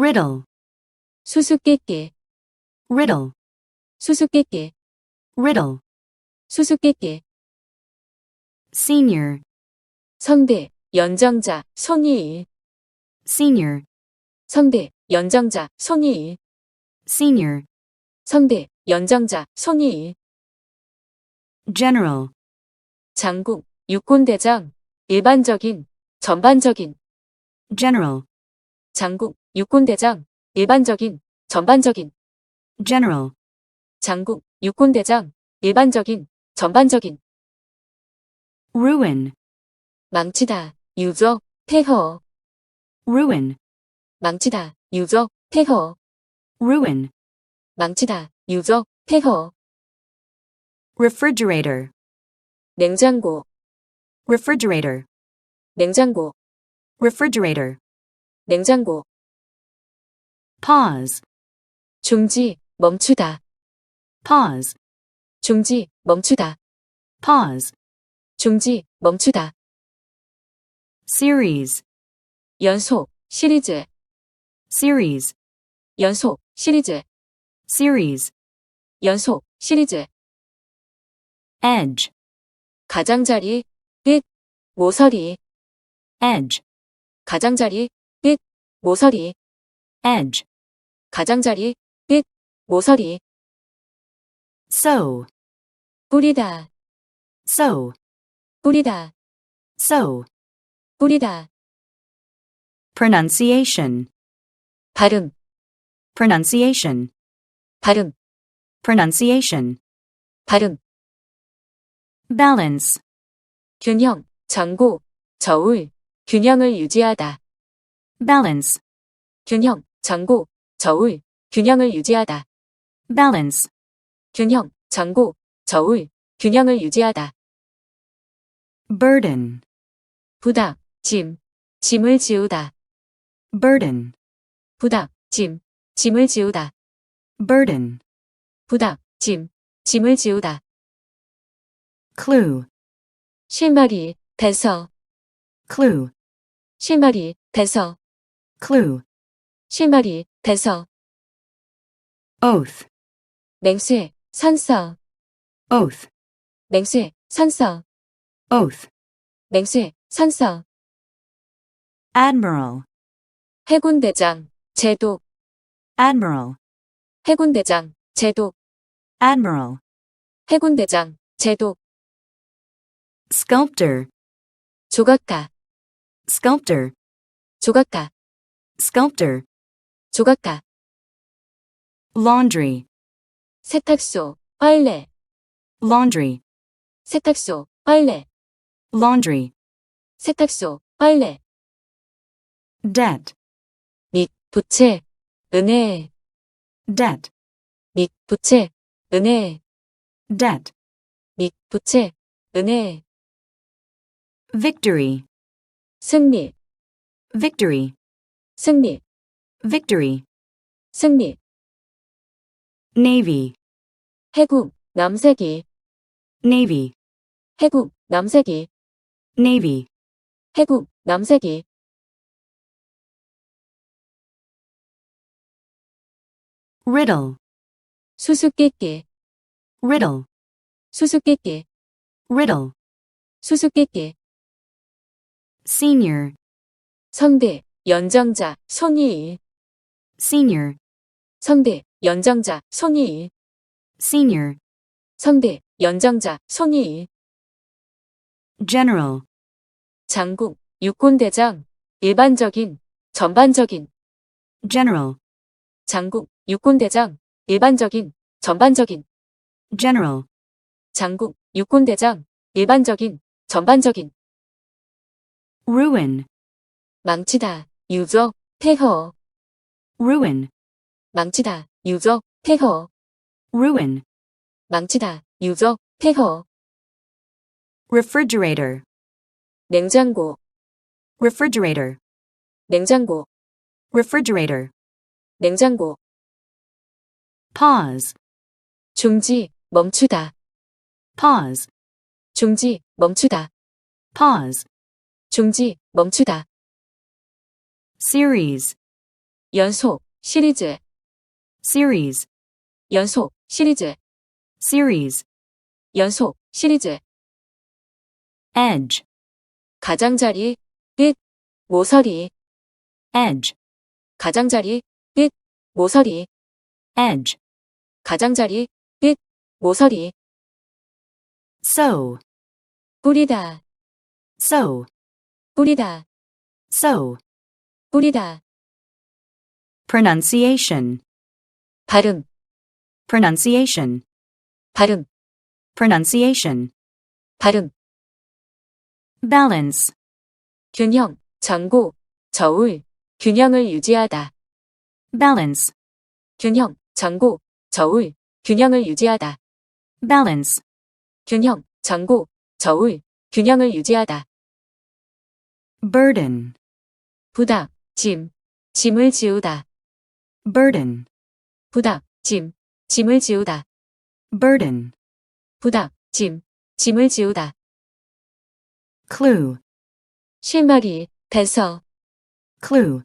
riddle, 수수께끼, riddle, 수수께끼, riddle, 수수께끼, senior, 성대, 연장자, 손이, senior, 성대, 연장자, 손이, senior, 성대, 연장자, 손이, general, 장국, 육군대장, 일반적인, 전반적인, general, 장국, 육군대장, 일반적인, 전반적인, general, 장국, 육군대장, 일반적인, 전반적인, ruin, 망치다, 유적, 폐허, ruin, 망치다, 유적, 폐허, ruin, 망치다, 유적, 폐허, refrigerator, 냉장고, refrigerator, 냉장고, refrigerator, 냉장고, pause, 중지, 멈추다, pause, 중지, 멈추다, pause, 중지, 멈추다, series, 연속, 시리즈, series, 연속, 시리즈, series, 연속, 시리즈, edge, 가장자리, 끝, 모서리, edge, 가장자리, 끝, 모서리, edge, 가장자리, 끝, 모서리, sow, 뿌리다, sow, 뿌리다, sow, 뿌리다, pronunciation, 발음, pronunciation, 발음, pronunciation, 발음, balance, 균형, 전고, 저울, 균형을 유지하다, balance, 균형, 전고, 저울, 균형을 유지하다, balance, 균형, 전고, 저울, 균형을 유지하다, burden, 부담, 짐, 짐을 지우다, burden, 부담, 짐, 짐을 지우다, burden, 부담, 짐, 짐을 지우다, clue, 실마리, 배서, clue, 실마리, 배서, clue, 실마리, 배서, oath, 맹세, 산성, oath, 맹세, 산성, oath, 맹세, 산성, admiral, 해군대장, 제독, admiral, 해군대장, 제독, admiral, 해군대장, 제독, sculptor, 조각가, sculptor, 조각가, sculptor, 조각가, laundry, 세탁소, 빨래, laundry, 세탁소, 빨래, laundry, 세탁소, 빨래, debt, 및, 부채, 은혜, debt, 및, 부채, 은혜, debt, 및, 부채, 은혜, victory, 승리, victory, 승리, victory, 승리, navy, 해군, 남색이, navy, 해군, 남색이, navy, 해군, 남색이, riddle, 수수께끼, riddle, 수수께끼, riddle, 수수께끼, senior, 성대, 연장자, 손이, senior, 성대, 연장자, 손이, senior, 성대, 연장자, 손이, general, 장국, 육군대장, 일반적인, 전반적인, general, 장국, 육군대장, 일반적인, 전반적인, general, 장국, 육군대장, 일반적인, 전반적인, ruin, 망치다, 유적, 폐허, ruin, 망치다, 유적, 폐허, ruin, 망치다, 유적, 폐허, refrigerator, 냉장고, refrigerator, 냉장고, refrigerator, 냉장고, pause, 중지, 멈추다, pause, 중지, 멈추다, pause, 중지, 멈추다, series, 연속, 시리즈, series, 연속, 시리즈, series, 연속, 시리즈, edge, 가장자리, 끝, 모서리, edge, 가장자리, 끝, 모서리, edge, 가장자리, 끝, 모서리, sow, 뿌리다, sow, 뿌리다, sow, 뿌리다, pronunciation, 발음, pronunciation, 발음, pronunciation, 발음, balance, 균형, 전고, 저울, 균형을 유지하다, balance, 균형, 전고, 저울, 균형을 유지하다, balance, 균형, 전고, 저울, 균형을 유지하다, burden, 부담, 짐, 짐을 지우다, burden, 부담, 짐, 짐을 지우다, burden, 부담, 짐, 짐을 지우다, clue, 실마리, 배서, clue,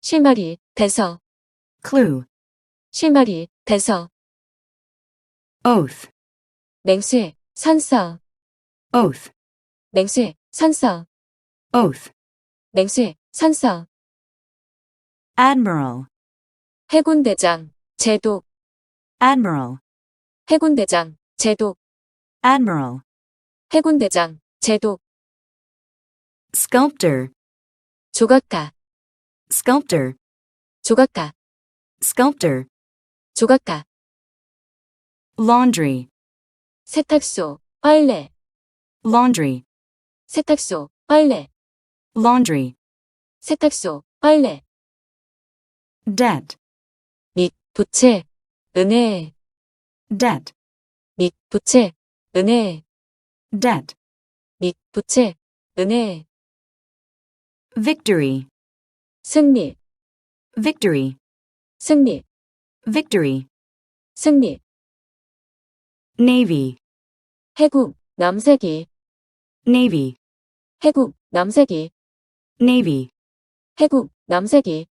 실마리, 배서, clue, 실마리, 배서, oath, 맹세, 선서, oath, 맹세, 선서, oath, 맹세, 선서, admiral, 해군대장, 제독, admiral, 해군대장, 제독, admiral, 해군대장, 제독, sculptor, 조각가, sculptor, 조각가, sculptor, 조각가, laundry, 세탁소, 빨래, laundry, 세탁소, 빨래, laundry, 세탁소, 빨래, debt, 및, 부채, 은혜, debt, 및, 부채, 은혜, debt, 및, 부채, 은혜, victory, 승리, victory, 승리, victory, 승리, navy, 해군, 남색이, navy, 해군, 남색이, navy, 해군, 남색이,